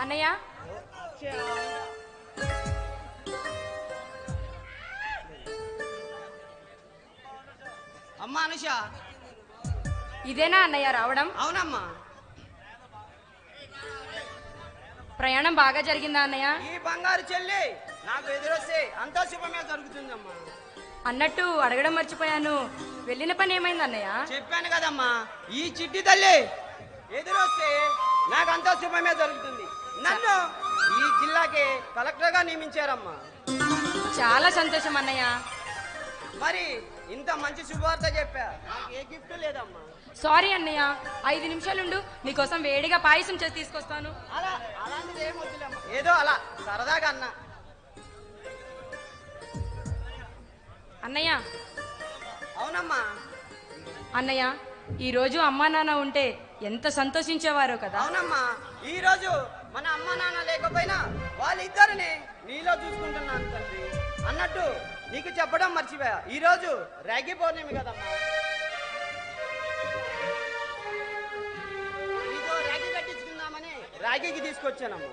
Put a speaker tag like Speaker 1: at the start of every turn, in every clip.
Speaker 1: అన్నయ్య?
Speaker 2: అమ్మా అనుష.
Speaker 1: ఇదేనా అన్నయ్య రావడం?
Speaker 2: అవునమ్మా.
Speaker 1: ప్రయాణం బాగా జరిగిందా అన్నయ్య?
Speaker 2: ఈ బంగారు చెల్లి నాకు ఎదురొస్తే అంతా శుభమే
Speaker 1: అన్నట్టు అడగడం మర్చిపోయాను. వెళ్ళిన పని ఏమైంది అన్నయ్య?
Speaker 2: చెప్పాను కదమ్మా ఈ చిట్టి తల్లి ఎదురొస్తే నాకు అంతా శుభమే జరుగుతుంది. నన్ను ఈ జిల్లాకి కలెక్టర్గా నియమించారమ్మా.
Speaker 1: చాలా సంతోషం అన్నయ్య.
Speaker 2: మరి ఇంత మంచి శుభవార్త చెప్పా. నాకు ఏ గిఫ్ట్ లేదమ్మా.
Speaker 1: సారీ అన్నయ్య ఐదు నిమిషాలుండు నీకోసం వేడిగా పాయసం చేసి తీసుకొస్తాను.
Speaker 2: అలా అలాంటిది ఏం వద్దులేమ్మా ఏదో అలా సరదాగా అన్నా.
Speaker 1: అన్నయ్య.
Speaker 2: అవునమ్మా.
Speaker 1: అన్నయ్య ఈరోజు అమ్మా నాన్న ఉంటే ఎంత సంతోషించేవారో కదా.
Speaker 2: అవునమ్మా. ఈ రోజు మన అమ్మ నాన్న లేకపోయినా వాళ్ళిద్దరిని నీలో చూసుకుంటున్నాను తండ్రి. అన్నట్టు నీకు చెప్పడం మర్చిపోయా. ఈ రోజు రాగి పౌర్ణమి కదమ్మా. నీతో రాగి కట్టించుకుందామని రాగికి తీసుకొచ్చానమ్మా.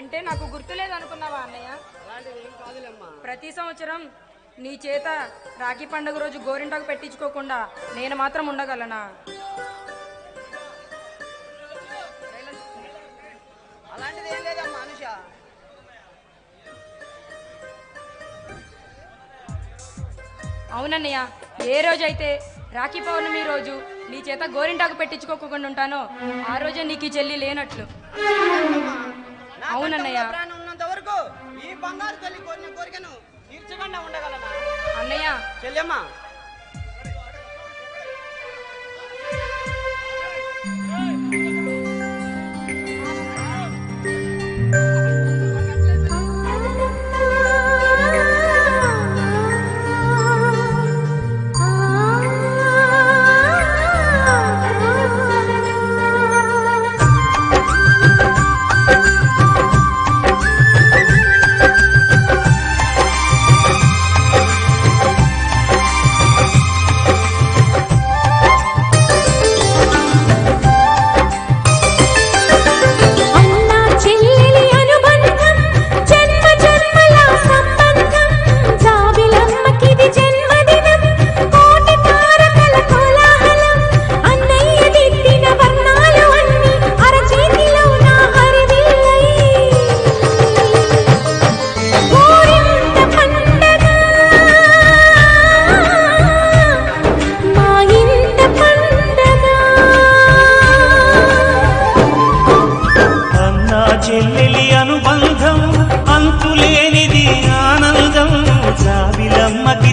Speaker 1: అంటే నాకు గుర్తులేదు అనుకున్నావా అన్నయ్య ప్రతి సంవత్సరం నీ చేత రాఖీ పండుగ రోజు గోరింటాకు పెట్టించుకోకుండా నేను మాత్రం ఉండగలనా?
Speaker 2: అలాంటిది ఏం లేదమ్మా అనుష.
Speaker 1: అవునన్నయ్య ఏ రోజైతే రాఖీ పౌర్ణమి రోజు నీ చేత గోరింటాకు పెట్టించుకోకుండా ఉంటానో ఆ రోజే నీకు ఈ చెల్లి లేనట్లు. అవునన్నయ్య.
Speaker 2: ప్రాణం ఉన్నంత వరకు ఈ బంగారు తల్లి కోరిన కోరికను తీర్చకుండా ఉండగలనా?
Speaker 1: అన్నయ్య.
Speaker 2: చెల్లెమ్మ.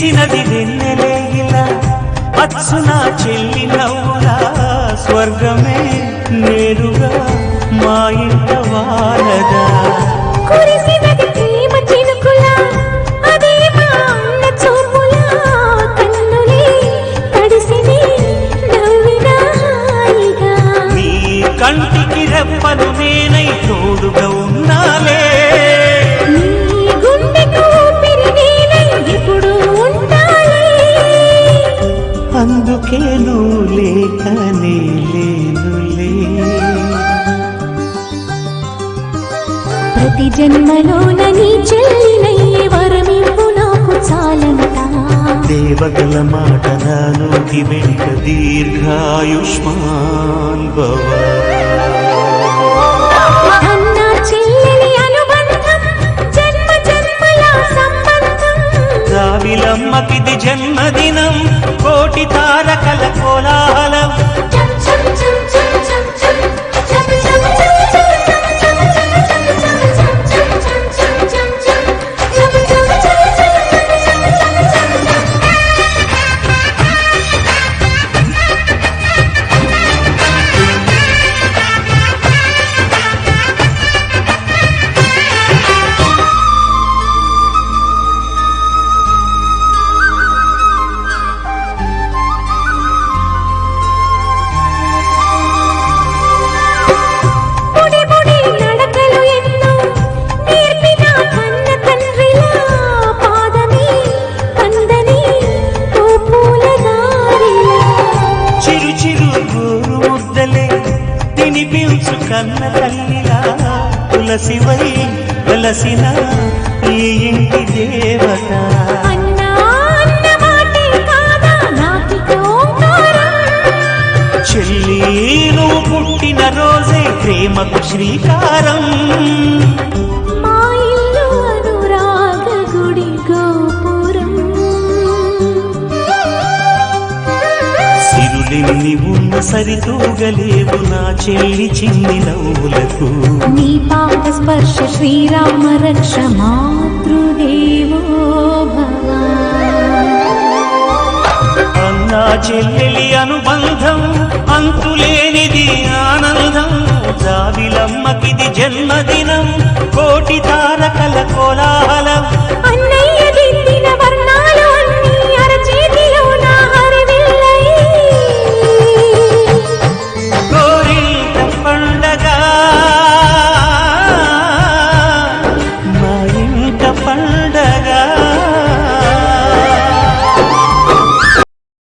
Speaker 3: చేసినది నిన్నెలే ఇలా అచ్చున చెల్లి నవ్వురా స్వర్గమే నేరుగా మా ఇంట వాలదా
Speaker 4: కంటికి రెప్పను నేనై తోడుగా
Speaker 3: ఉన్నాలే. పలికెను లేకనే లేనులే
Speaker 4: ప్రతి జన్మలోన నీ చెల్లినయ్యే వరమివ్వు నాకు చాలనట.
Speaker 3: దేవగల మాట నాను దివెనుక దీర్ఘాయుష్మాన్ భవ. తినిపించు కన్న తల్లిలా తులసివై వెలసిన ఈ ఇంటి దేవత. చెల్లి నువ్వు పుట్టిన రోజే ప్రేమకు శ్రీకారం. సిరులెన్ని ఉన్న సరితూగలేవు నా చెల్లి చిన్ని నవ్వులకు.
Speaker 4: నీ పాద స్పర్శ శ్రీరామ రక్ష మాతృదేవో
Speaker 3: అన్నా చెల్లెలి అనుబంధం అంతులేనిది ఆనందం. జాబిలమ్మకిది జన్మదినం